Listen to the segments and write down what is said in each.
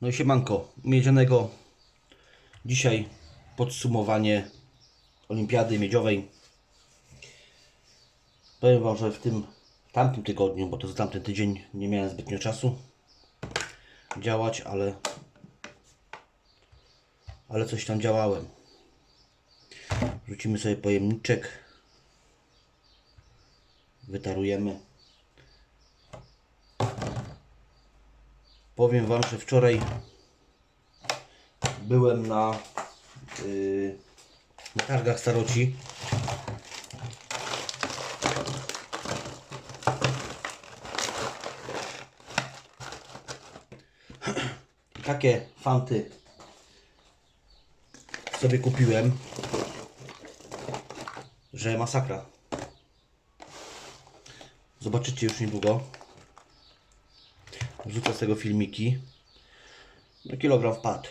No i siemanko, miedzianego. Dzisiaj podsumowanie Olimpiady Miedziowej. Powiem Wam, że w tym tamtym tygodniu, bo to za tamten tydzień nie miałem zbytnio czasu działać, ale ale coś tam działałem. Rzucimy sobie pojemniczek. Wytarujemy. Powiem Wam, że wczoraj byłem na, yy, na targach staroci. Takie fanty sobie kupiłem, że masakra. Zobaczycie już niedługo. Wrzucę z tego filmiki. No kilogram wpadł.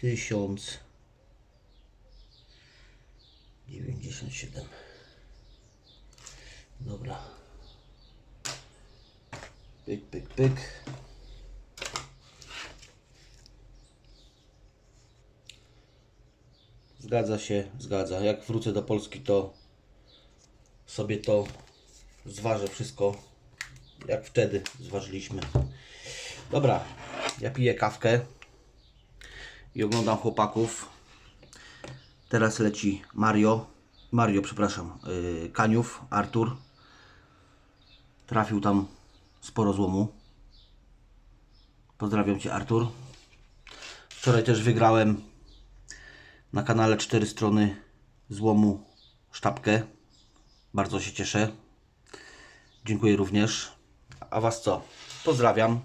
Tysiąc dziewięćdziesiąt siedem. Dobra. Pyk, pyk, pyk. Zgadza się, zgadza. Jak wrócę do Polski, to sobie to zważę wszystko, jak wtedy zważyliśmy. Dobra, ja piję kawkę i oglądam chłopaków. Teraz leci Mario, Mario, przepraszam, yy, Kaniów, Artur. Trafił tam sporo złomu. Pozdrawiam Cię, Artur. Wczoraj też wygrałem na kanale 4 strony złomu sztabkę. Bardzo się cieszę. Dziękuję również. A Was co? Pozdrawiam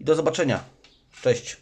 i do zobaczenia. Cześć.